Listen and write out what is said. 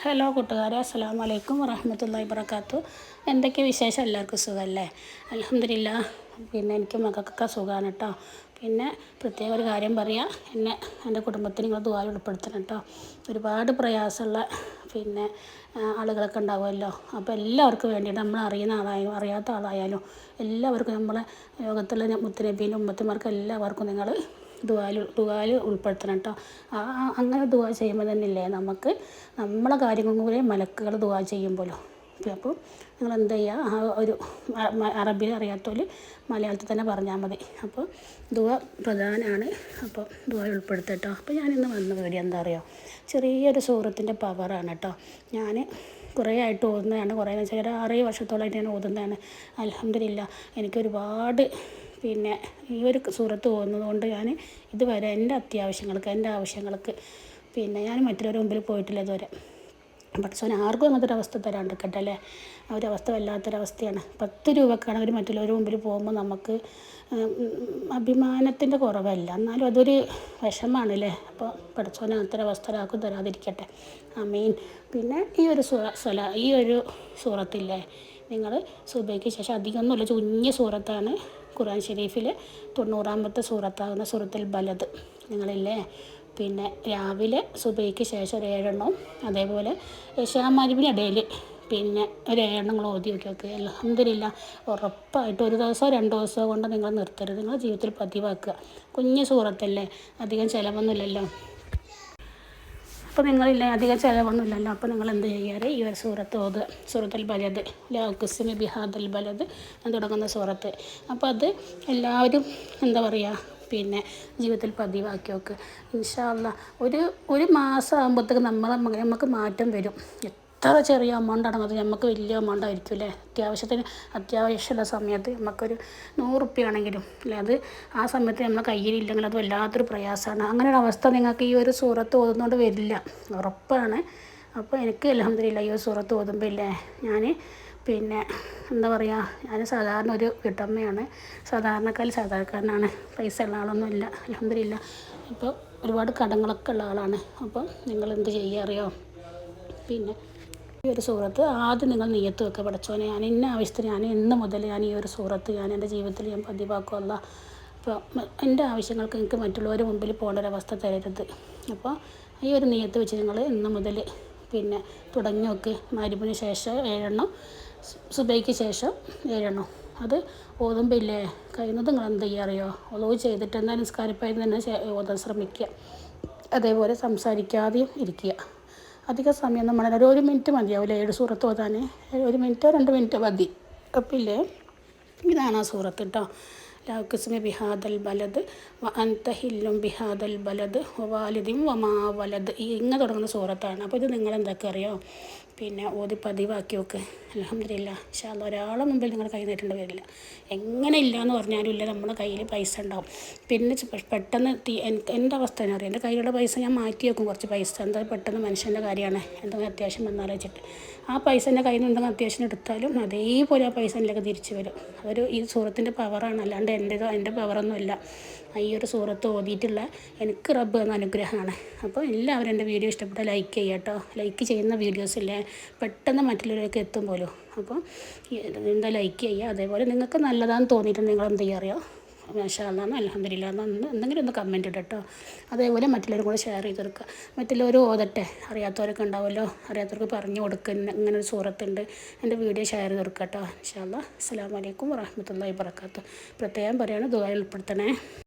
Hello കൂട്ടുകാരെ അസ്സാം വലൈക്കും വറഹമത്തല്ലാഹി വബർക്കാത്തു എന്തൊക്കെ വിശേഷം? എല്ലാവർക്കും സുഖമല്ലേ? അലഹമില്ല പിന്നെ എനിക്ക് മകൾക്കൊക്കെ സുഖമാണ് കേട്ടോ പിന്നെ പ്രത്യേക ഒരു കാര്യം പറയാം. എന്നെ എന്റെ കുടുംബത്തിന് നിങ്ങൾ ദുബായി ഉൾപ്പെടുത്തണം കേട്ടോ ഒരുപാട് പ്രയാസമുള്ള പിന്നെ ആളുകളൊക്കെ ഉണ്ടാവുമല്ലോ. അപ്പോൾ എല്ലാവർക്കും വേണ്ടിയിട്ട് നമ്മൾ അറിയുന്ന ആളായാലും അറിയാത്ത ആളായാലും എല്ലാവർക്കും നമ്മളെ ലോകത്തുള്ള മുത്തനബീന്റെ ഉമ്മത്തിമാർക്ക് എല്ലാവർക്കും നിങ്ങൾ ദുവാൽ ദുവാൽ ഉൾപ്പെടുത്തണം കേട്ടോ അങ്ങനെ ദുവാ ചെയ്യുമ്പോൾ തന്നെ ഇല്ലേ നമുക്ക് നമ്മളെ കാര്യങ്ങളും കൂടെ മലക്കുകൾ ദുവാ ചെയ്യുമ്പോഴോ അപ്പോൾ നിങ്ങൾ എന്ത് ചെയ്യുക ആ ഒരു അറബി അറിയാത്തവർ മലയാളത്തിൽ തന്നെ പറഞ്ഞാൽ മതി. അപ്പോൾ ദുവ പ്രധാനമാണ് അപ്പോൾ ദുവ ഉൾപ്പെടുത്തട്ടോ അപ്പോൾ ഞാനിന്ന് വന്ന വീഡിയോ എന്താ അറിയോ? ചെറിയൊരു സൂറത്തിന്റെ പവറാണ് കേട്ടോ ഞാൻ കുറേ ആയിട്ട് ഓതുന്നതാണ്. കുറേ എന്ന് വെച്ചാൽ ഒരു ആറേ വർഷത്തോളമായിട്ട് ഞാൻ ഓതുന്നതാണ്. അലഹമില്ല എനിക്ക് ഒരുപാട് പിന്നെ ഈ ഒരു സൂറത്ത് പോകുന്നതുകൊണ്ട് ഞാൻ ഇതുവരെ എന്റെ അത്യാവശ്യങ്ങൾക്ക് എന്റെ ആവശ്യങ്ങൾക്ക് പിന്നെ ഞാൻ മറ്റുള്ളവരുടെ മുമ്പിൽ പോയിട്ടില്ല ഇതുവരെ. പഠിച്ചവൻ ആർക്കും അങ്ങനത്തെ ഒരു അവസ്ഥ തരാണ്ടിരിക്കട്ടെ അല്ലേ? ആ ഒരു അവസ്ഥ വല്ലാത്തൊരവസ്ഥയാണ്. പത്ത് രൂപക്കാണെങ്കിൽ മറ്റുള്ളവരുടെ മുമ്പിൽ പോകുമ്പോൾ നമുക്ക് അഭിമാനത്തിന്റെ കുറവല്ല. എന്നാലും അതൊരു വിഷമാണ് അല്ലേ? അപ്പോൾ പഠിച്ചവൻ അങ്ങനത്തെ ഒരവസ്ഥ ഒരാൾക്കും തരാതിരിക്കട്ടെ. അമീൻ പിന്നെ ഈ ഒരു സ്വല ഈ ഒരു സൂറത്തില്ലേ? നിങ്ങൾ സുബയ്ക്ക് ശേഷം അധികമൊന്നുമില്ല ചുഞ്ഞ സൂറത്താണ് ഖുർആൻ ഷെരീഫിൽ തൊണ്ണൂറാമത്തെ സൂറത്താകുന്ന സൂറത്തുൽ ബലത് നിങ്ങളില്ലേ? പിന്നെ രാവിലെ സുബൈക്ക് ശേഷം ഒരു ഏഴെണ്ണവും അതേപോലെ ഷാമാരിബിന് ഇടയിൽ പിന്നെ ഒരു ഏഴെണ്ണം ഓതി നോക്കി നോക്കുക അലഹമില്ല ഉറപ്പായിട്ട് ഒരു ദിവസമോ രണ്ട് ദിവസമോ കൊണ്ട് നിങ്ങൾ നിർത്തരുത്. നിങ്ങൾ ജീവിതത്തിൽ പതിവാക്കുക. കുഞ്ഞു സൂറത്തല്ലേ? അധികം ചിലവൊന്നുമില്ലല്ലോ. അപ്പോൾ നിങ്ങളില്ല അധികം ചിലവൊന്നുമില്ലല്ലോ. അപ്പോൾ നിങ്ങൾ എന്ത് ചെയ്യാറ്? ഈ ഒരു സൂറത്ത് ഓത്. സൂറത്തുൽ ബലത് ലാഖുസിമി ബിഹാദൽ ബലത് തുടങ്ങുന്ന സൂറത്ത്. അപ്പോൾ അത് എല്ലാവരും എന്താ പറയുക പിന്നെ ജീവിതത്തിൽ പതിവാക്കി നോക്ക്. ഇൻഷാല്ല ഒരു ഒരു മാസം ആകുമ്പോഴത്തേക്ക് നമ്മൾ നമുക്ക് മാറ്റം വരും. എത്ര ചെറിയ എമൗണ്ട് ആണെങ്കിൽ അത് നമുക്ക് വലിയ എമൗണ്ട് ആയിരിക്കും അല്ലേ അത്യാവശ്യത്തിന് അത്യാവശ്യമുള്ള സമയത്ത് നമുക്കൊരു നൂറുപ്യ ആണെങ്കിലും അല്ലേ അത് ആ സമയത്ത് നമ്മളെ കയ്യിലില്ലെങ്കിൽ അത് വല്ലാത്തൊരു പ്രയാസമാണ് അങ്ങനെ ഒരു അവസ്ഥ നിങ്ങൾക്ക് ഈ ഒരു സൂറത്ത് ഓതുന്നതുകൊണ്ട് വരില്ല. ഉറപ്പാണ്. അപ്പോൾ എനിക്ക് അലഹമില്ല ഈ ഒരു സൂറത്ത് ഓതുമ്പോൾ ഇല്ലേ? ഞാൻ പിന്നെ എന്താ പറയുക ഞാൻ സാധാരണ ഒരു വീട്ടമ്മയാണ് സാധാരണക്കാരിൽ സാധാരണക്കാരനാണ്. പൈസ ഉള്ള ആളൊന്നും ഇല്ല. അലഹമില്ല ഇപ്പോൾ ഒരുപാട് കടങ്ങളൊക്കെ ഉള്ള ആളാണ്. അപ്പം നിങ്ങൾ എന്ത് ചെയ്യുക അറിയോ? പിന്നെ ഈ ഒരു സൂറത്ത് ആദ്യം നിങ്ങൾ നെയ്യത്ത് വെക്കുക പഠിച്ചോനെ ഞാൻ ഇന്ന ആവശ്യത്തിന് ഞാൻ ഇന്ന് മുതൽ ഞാൻ ഈ ഒരു സൂറത്ത് ഞാൻ എന്റെ ജീവിതത്തിൽ ഞാൻ പതിവാക്കുമല്ല അപ്പോൾ എന്റെ ആവശ്യങ്ങൾക്ക് എനിക്ക് മറ്റുള്ളവർ മുമ്പിൽ പോകേണ്ട ഒരവസ്ഥ തരരുത്. അപ്പോൾ ഈ ഒരു നെയ്യത്ത് വെച്ച് നിങ്ങൾ ഇന്ന് മുതൽ പിന്നെ തുടങ്ങി വെക്ക്. മരുമിന് ശേഷം ഏഴെണ്ണം സുബൈക്ക് ശേഷം ഏഴെണ്ണം. അത് ഓതുമ്പോൾ ഇല്ലേ? കഴിയുന്നത് നിങ്ങൾ എന്ത് ചെയ്യുക അറിയോ? ഒളവ് ചെയ്തിട്ട് എന്താ നിസ്കാരപ്പായി തന്നെ ഓതാൻ ശ്രമിക്കുക. അതേപോലെ സംസാരിക്കാതെയും ഇരിക്കുക. അധിക സമയം നമ്മൾ ഒരു മിനിറ്റ് മതിയാവില്ല? ഏഴ് സൂറത്ത് ഓതാൻ ഒരു മിനിറ്റോ രണ്ട് മിനിറ്റോ മതി. അപ്പില്ലേ ഇതാണ് ആ സൂറത്ത് കേട്ടോ ലാക്കുസ്മി ബിഹാദൽ ബലദ് വ അന്തഹില്ലും ബിഹാദൽ ബലദ് വാലിദിം വമാ വലദ്. ഇങ്ങനെ തുടങ്ങുന്ന സൂറത്താണ്. അപ്പോൾ ഇത് നിങ്ങൾ എന്തൊക്കെ അറിയോ? പിന്നെ ഓതി പതിവാക്കി നോക്ക്. അലഹമില്ല പക്ഷേ അത് ഒരാളെ മുമ്പിൽ നിങ്ങൾ കൈ നീട്ടേണ്ടി വരില്ല. എങ്ങനെ ഇല്ല എന്ന് പറഞ്ഞാലും ഇല്ല. നമ്മുടെ കയ്യിൽ പൈസ ഉണ്ടാവും. പിന്നെ പെട്ടെന്ന് തീ എന്റെ അവസ്ഥ തന്നെ അറിയാം? എന്റെ കയ്യിലുള്ള പൈസ ഞാൻ മാറ്റി വെക്കും കുറച്ച് പൈസ. എന്താ പെട്ടെന്ന് മനുഷ്യന്റെ കാര്യമാണ്. എന്തെങ്കിലും അത്യാവശ്യം വന്നാൽ വെച്ചിട്ട് ആ പൈസ എന്റെ കയ്യിൽ നിന്ന് ഉണ്ടെങ്കിൽ അത്യാവശ്യം എടുത്താലും അതേപോലെ ആ പൈസ എനിക്ക് തിരിച്ചു വരും. അതൊരു ഈ സൂറത്തിന്റെ പവറാണ് അല്ലാണ്ട് എന്റെതോ എന്റെ പവറൊന്നുമില്ല. ഈ ഒരു സൂറത്ത് ഓതിയിട്ടുള്ള എനിക്ക് റബ്ബ് എന്ന അനുഗ്രഹമാണ്. അപ്പോൾ എല്ലാവരും എന്റെ വീഡിയോ ഇഷ്ടപ്പെട്ടാൽ ലൈക്ക് ചെയ്യുക കേട്ടോ. ലൈക്ക് ചെയ്യുന്ന വീഡിയോസില്ലേ പെട്ടെന്ന് മറ്റുള്ളവരൊക്കെ എത്തും പോലും. അപ്പോൾ എന്താ ലൈക്ക് ചെയ്യുക? അതേപോലെ നിങ്ങൾക്ക് നല്ലതാണെന്ന് തോന്നിയിട്ട് നിങ്ങൾ എന്ത് ചെയ്യുക മാഷാന്ന് അലഹമ്മദില്ല എന്ന് എന്തെങ്കിലും ഒന്ന് കമന്റ് ഇട്ടോ അതേപോലെ മറ്റുള്ളവരും കൂടെ ഷെയർ ചെയ്ത് കൊടുക്കുക മറ്റുള്ളവർ ഓതട്ടെ അറിയാത്തവരൊക്കെ ഉണ്ടാവുമല്ലോ അറിയാത്തവർക്ക് പറഞ്ഞു കൊടുക്കുന്ന ഇങ്ങനെ ഒരു സൂറത്തുണ്ട് എന്റെ വീഡിയോ ഷെയർ ചെയ്ത് കൊടുക്കുക കേട്ടോ ഇൻഷാല്ല അസ്സാം വലൈക്കും വറഹമത്തല്ലാ വാബർക്കാത്തു പ്രത്യേകം പറയുകയാണ് ദുബായി ഉൾപ്പെടുത്തണേ.